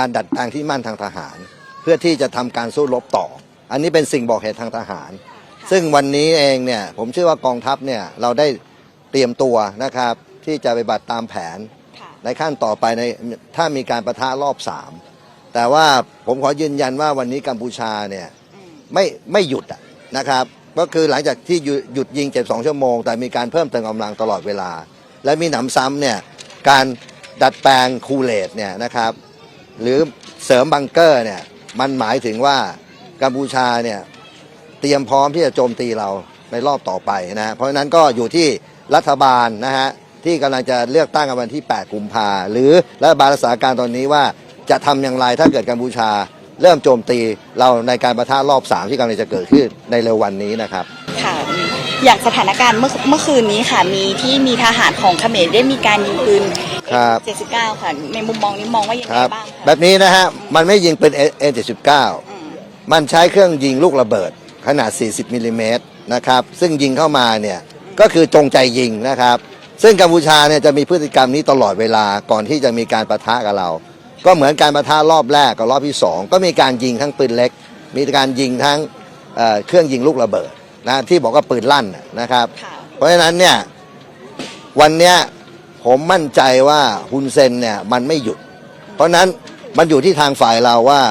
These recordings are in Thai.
การดัดแปลงที่มั่นทางทหาร เพื่อที่จะทำการสู้รบต่อ อันนี้เป็นสิ่งบอกเหตุทางทหาร ซึ่งวันนี้เองเนี่ยผมเชื่อว่ากองทัพเนี่ยเราได้เตรียมตัวนะครับที่จะไปฏิบัติตามแผนค่ะในขั้นต่อไปในถ้ามีการประทะรอบสามแต่ว่าผมขอยืนยันว่าวันนี้กัมพูชาเนี่ยอืมไม่ไม่หยุดอะนะครับก็คือหลังจากที่หยุดหยุดยิง 72 ชั่วโมง แต่มีการเพิ่มเติมกำลังตลอดเวลา และมีหนำซ้ำเนี่ยการดัดแปลงคูเลตเนี่ยนะครับ หรือเสริมบังเกอร์เนี่ยมันหมายถึงว่ากัมพูชาเนี่ยเตรียมพร้อมที่จะโจมตีเราในรอบต่อไปนะเพราะฉะนั้นก็อยู่ที่รัฐบาลนะฮะที่กำลังจะเลือกตั้งกันวันที่ 8 กุมภาหรือรัฐบาลรักษาการตอนนี้ว่าจะทำอย่างไรถ้าเกิดกัมพูชา เริ่มโจมตีเราในการประทะรอบ 3 ที่กำลังจะเกิดขึ้นในเร็ววันนี้นะครับค่ะอืมอย่างสถานการณ์เมื่อเมื่อคืนนี้ค่ะมีที่มีทหารของเขมรได้มีการยิงปืน ครับ 79 ค่ะ ในมุมมองนี้มองว่ายังคไงรับ บ้างคะแบบนี้นะฮะ มันไม่ยิงเป็น A79 อืมมันใช้เครื่องยิงลูกระเบิด ขนาด 40มิลลิเมตรนะครับ ซึ่งยิงเข้ามาเนี่ย ก็คือจงใจยิงนะครับ ซึ่งกัมพูชาเนี่ยจะมีพฤติกรรมนี้ตลอดเวลาก่อนที่จะมีการประทะกับเรา ก็เหมือนการประทะรอบแรกกับรอบที่สองก็มีการยิงทั้งปืนเล็ก มีการยิงทั้งเอ่อเครื่องยิงลูกระเบิดนะที่บอกว่าปืนลั่นน่ะนะครับ ค่ะ เพราะฉะนั้นเนี่ยวันเนี้ย ผมมั่นใจว่าฮุนเซนเนี่ยมันไม่หยุด เพราะนั้นมันอยู่ที่ทางฝ่ายเราว่า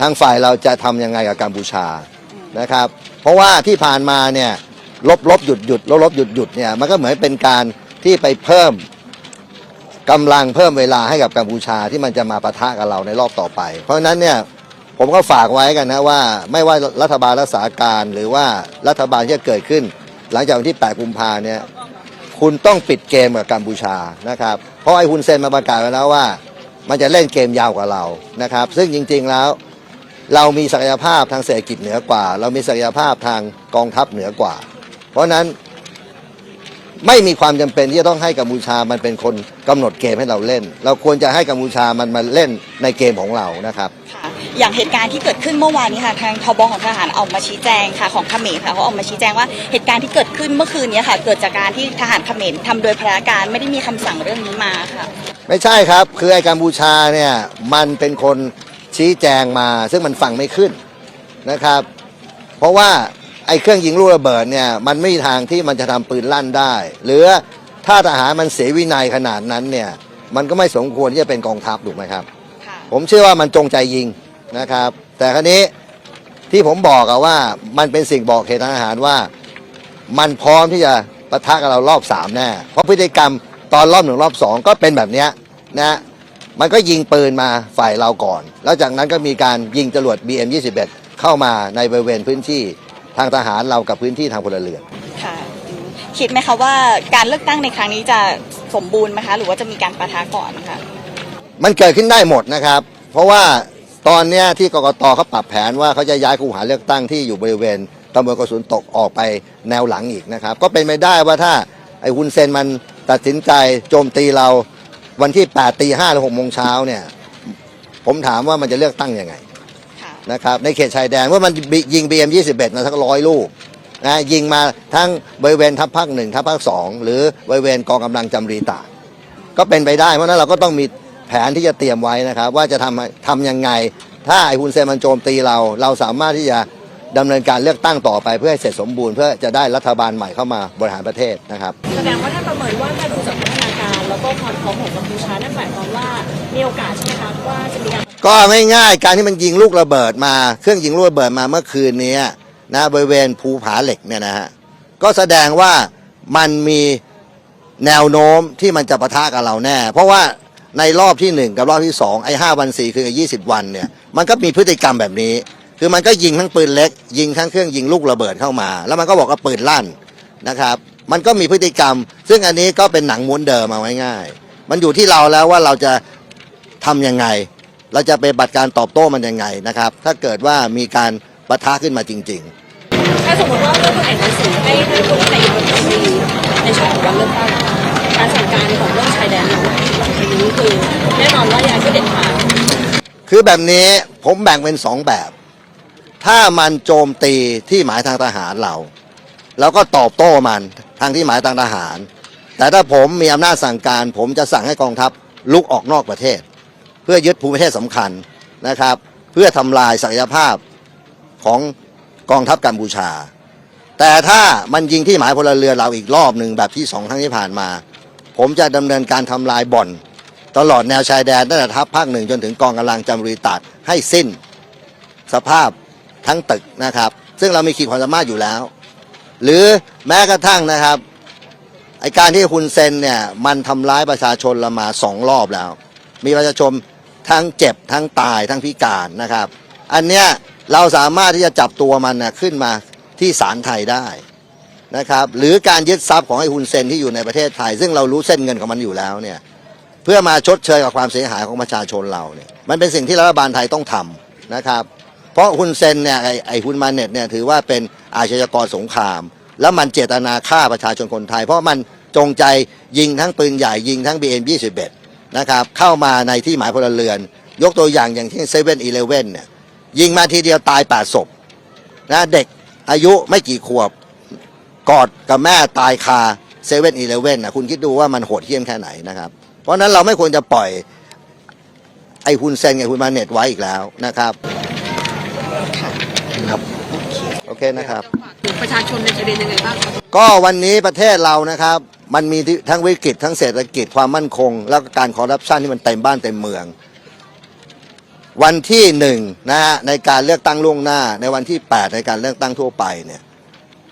ทางฝ่ายเราจะทำยังไงกับกัมพูชานะครับ เพราะว่าที่ผ่านมาเนี่ยลบลบหยุดหยุดลบลบหยุดหยุดเนี่ยมันก็เหมือนเป็นการที่ไปเพิ่มกำลังเพิ่มเวลาให้กับกัมพูชาที่มันจะมาปะทะกับเราในรอบต่อไป เพราะฉะนั้นเนี่ยผมก็ฝากไว้กันนะว่า ไม่ว่ารัฐบาลรักษาการหรือว่ารัฐบาลที่จะเกิดขึ้น หลังจากวันที่ 8 กุมภาเนี่ย คุณต้องปิดเกมกับกัมพูชานะครับ เพราะไอ้ฮุนเซนมาประกาศไว้แล้วว่า มันจะเล่นเกมยาวกว่าเรานะครับ ซึ่งจริงๆแล้ว เรามีศักยภาพทางเศรษฐกิจเหนือกว่า เรามีศักยภาพทางกองทัพเหนือกว่า เพราะฉะนั้นไม่มีความจำเป็นที่จะต้องให้กัมพูชามันเป็นคนกำหนดเกมให้เราเล่น เราควรจะให้กัมพูชามันมาเล่นในเกมของเรานะครับ อย่างเหตุการณ์ที่เกิดขึ้นเมื่อวานนี้ค่ะทางทบของทหารออกมาชี้แจงค่ะของเขมรค่ะเขาออกมาชี้แจงว่าเหตุการณ์ที่เกิดขึ้นเมื่อคืนนี้ค่ะ เกิดจากการที่ทหารเขมรทำโดยพลการไม่ได้มีคำสั่งเรื่องนี้มาค่ะ ไม่ใช่ครับคือไอ้กัมพูชาเนี่ยมันเป็นคนชี้แจงมา ซึ่งมันฟังไม่ขึ้นนะครับ เพราะว่าไอ้เครื่องยิงลูกระเบิดเนี่ยมันไม่มีทางที่มันจะทำปืนลั่นได้ หรือถ้าทหารมันเสียวินัยขนาดนั้นเนี่ยมันก็ไม่สมควรที่จะเป็นกองทัพถูกไหมครับค่ะผมเชื่อว่ามันจงใจยิง นะครับ แต่ครั้นี้ที่ผมบอกอะว่ามันเป็นสิ่งบอกเหตุทางอาหารว่า มันพร้อมที่จะปะทะกับเรารอบสามแน่เพราะพฤติกรรมตอนรอบหนึ่งรอบสองก็เป็นแบบเนี้ยนะมันก็ยิงปืนมาฝ่ายเราก่อน แล้วจากนั้นก็มีการยิงจรวด BM21 เข้ามาในบริเวณพื้นที่ทางทหารเรากับพื้นที่ทางพลเรือนค่ะอืมคิดไหมคะว่าการเลือกตั้งในครั้งนี้จะสมบูรณ์ไหมคะ หรือว่าจะมีการประทะก่อนคะมันเกิดขึ้นได้หมดนะครับ เพราะว่า ตอนเนี้ยที่กกตเขาปรับแผนว่าเขาจะย้ายคูหาเลือกตั้งที่อยู่บริเวณตำบลกระสุนตกออกไปแนวหลังอีกนะครับ ก็เป็นไปได้ว่าถ้าไอ้ฮุนเซนมันตัดสินใจโจมตีเราวันที่8ตีห้าหรือ6โมงเช้าเนี่ยผมถามว่ามันจะเลือกตั้งยังไงค่ะนะครับในเขตชายแดนว่ามันยิง BM 21มาสักร้อยลูกนะยิงมาทั้งบริเวณทัพภาคหนึ่งทัพภาคสองหรือบริเวณกองกำลังจำรีตากก็เป็นไปได้เพราะฉะนั้นเราก็ต้องมีแผนที่จะเตรียมไว้นะครับ ว่าจะทำทำยังไง ถ้าไอ้ฮุนเซนมันโจมตีเรา เราสามารถที่จะดำเนินการเลือกตั้งต่อไปเพื่อให้เสร็จสมบูรณ์เพื่อจะได้รัฐบาลใหม่เข้ามาบริหารประเทศนะครับแสดงว่าถ้าประเมินว่าถ้าดูจากพัฒนาการแล้วก็ความพร้อมของกัมพูชานั่นหมายความว่ามีโอกาสใช่ไหมคะว่าจะมีการก็ไม่ง่ายการที่มันยิงลูกระเบิดมาเครื่องยิงลูกระเบิดมาเมื่อคืนนี้นะบริเวณภูผาเหล็กเนี่ยนะฮะก็แสดงว่ามันมีแนวโน้มที่มันจะปะทะกับเราแน่ เพราะว่า ในรอบที่หนึ่งกับรอบที่สองไอ้ห้าวันสี่คือยี่สิบวันเนี่ยมันก็มีพฤติกรรมแบบนี้ คือมันก็ยิงทั้งปืนเล็ก ยิงทั้งเครื่องยิงลูกระเบิดเข้ามา แล้วมันก็บอกว่าปืนลั่นนะครับ มันก็มีพฤติกรรม ซึ่งอันนี้ก็เป็นหนังม้วนเดิมมาไว้ง่าย มันอยู่ที่เราแล้วว่าเราจะทำยังไง เราจะไปบัตรการตอบโต้มันยังไงนะครับ ถ้าเกิดว่ามีการปะทะขึ้นมาจริง ๆ ถ้าสมมติว่าเพื่อคนไหนหนังสือให้ให้ คือแบบนี้ผมแบ่งเป็นสองแบบ ถ้ามันโจมตีที่หมายทางทหารเราเราก็ตอบโต้มันทางที่หมายทางทหาร แต่ถ้าผมมีอำนาจสั่งการ ผมจะสั่งให้กองทัพลุกออกนอกประเทศ เพื่อยึดภูมิประเทศสำคัญนะครับ เพื่อทำลายศักยภาพของกองทัพกัมพูชา แต่ถ้ามันยิงที่หมายพลเรือนเราอีกรอบหนึ่งแบบที่สองครั้งที่ผ่านมา ผมจะดำเนินการทำลายบ่อน ตลอดแนวชายแดนตั้งแต่ทัพภาคหนึ่งจนถึงกองกำลังจำรีตัดให้สิ้นสภาพทั้งตึกนะครับ ซึ่งเรามีขีดความสามารถอยู่แล้ว หรือแม้กระทั่งนะครับไอการที่คุณเซนเนี่ยมันทำร้ายประชาชนเรามาสองรอบแล้ว มีประชาชนทั้งเจ็บทั้งตายทั้งพิการนะครับ อันเนี้ยเราสามารถที่จะจับตัวมันนะขึ้นมาที่ศาลไทยได้นะครับ หรือการยึดทรัพย์ของไอ้ฮุนเซนที่อยู่ในประเทศไทย ซึ่งเรารู้เส้นเงินของมันอยู่แล้วเนี่ย เพื่อมาชดเชยกับความเสียหายของประชาชนเราเนี่ยมันเป็นสิ่งที่รัฐบาลไทยต้องทำนะครับ เพราะฮุนเซนเนี่ยไอ้ไอ้ฮุนมาเน็ตเนี่ยถือว่าเป็นอาชญากรสงคราม แล้วมันเจตนาฆ่าประชาชนคนไทย เพราะมันจงใจยิงทั้งปืนใหญ่ยิงทั้ง BM 21 นะครับเข้ามาในที่หมายพลเรือน ยกตัวอย่างอย่างที่เซเว่นอีเลเว่นเนี่ยยิงมาทีเดียวตายแปดศพนะเด็กอายุไม่กี่ขวบกอดกับแม่ตายคาเซเว่นอีเลเว่นนะคุณคิดดูว่ามันโหดเหี้ยมแค่ไหนนะครับ เพราะฉะนั้นเราไม่ควรจะปล่อยไอ้ฮุนเซนกับฮุนมาเน็ตไว้อีกแล้วนะครับครับโอเคนะครับ ประชาชนในชายแดนยังไงบ้างครับก็วันนี้ประเทศเรานะครับ มันมีทั้งวิกฤตทั้งเศรษฐกิจความมั่นคง แล้วก็การคอร์รัปชันที่มันเต็มบ้านเต็มเมือง วันที่หนึ่งนะฮะในการเลือกตั้งล่วงหน้า ในวันที่ 8 ในการเลือกตั้งทั่วไปเนี่ย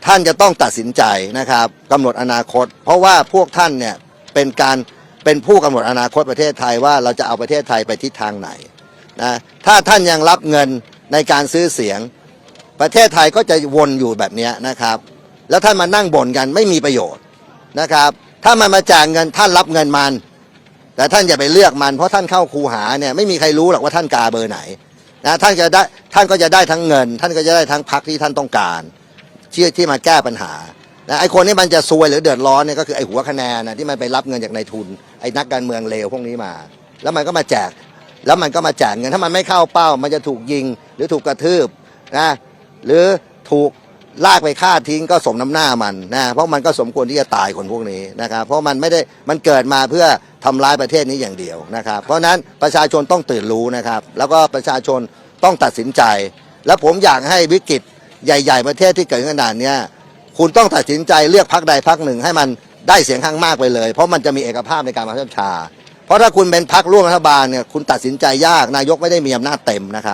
ท่านจะต้องตัดสินใจนะครับกำหนดอนาคต เพราะว่าพวกท่านเนี่ยเป็นการ เป็นผู้กำหนดอนาคตประเทศไทยว่าเราจะเอาประเทศไทยไปทิศทางไหนนะถ้าท่านยังรับเงินในการซื้อเสียง ประเทศไทยก็จะวนอยู่แบบนี้นะครับ แล้วท่านมานั่งบ่นกันไม่มีประโยชน์นะครับ ถ้ามันมาแจกเงินท่านรับเงินมัน แต่ท่านอย่าไปเลือกมันเพราะท่านเข้าคูหาเนี่ยไม่มีใครรู้หรอกว่าท่านกาเบอร์ไหนนะท่านจะได้ท่านก็จะได้ทั้งเงิน ท่านก็จะได้ทั้งพักที่ท่านต้องการที่ที่มาแก้ปัญหา นะไอ้คนที่มันจะซวยหรือเดือดร้อนเนี่ยก็คือไอ้หัวคะแนนนะที่มันไปรับเงินจากนายทุนไอ้นักการเมืองเลวพวกนี้มา แล้วมันก็มาแจก แล้วมันก็มาแจกเงินถ้ามันไม่เข้าเป้า มันจะถูกยิงหรือถูกกระทืบนะหรือถูกลากไปฆ่าทิ้งก็สมน้ำหน้ามันนะเพราะมันก็สมควรที่จะตายคนพวกนี้นะครับ เพราะมันไม่ได้มันเกิดมาเพื่อทำร้ายประเทศนี้อย่างเดียวนะครับ เพราะฉะนั้นประชาชนต้องตื่นรู้นะครับ แล้วก็ประชาชนต้องตัดสินใจ แล้วผมอยากให้วิกฤตใหญ่ ๆ ประเทศที่เกิดขึ้นนาดเนี้ย คุณต้องตัดสินใจเลือกพักใดพักหนึ่ง ให้มันได้เสียงข้างมากไปเลย เพราะมันจะมีเอกภาพในการบังคับชา เพราะถ้าคุณเป็นพักร่วมรัฐบาลเนี่ยคุณตัดสินใจยากนายกไม่ได้มีอำนาจเต็มนะครับ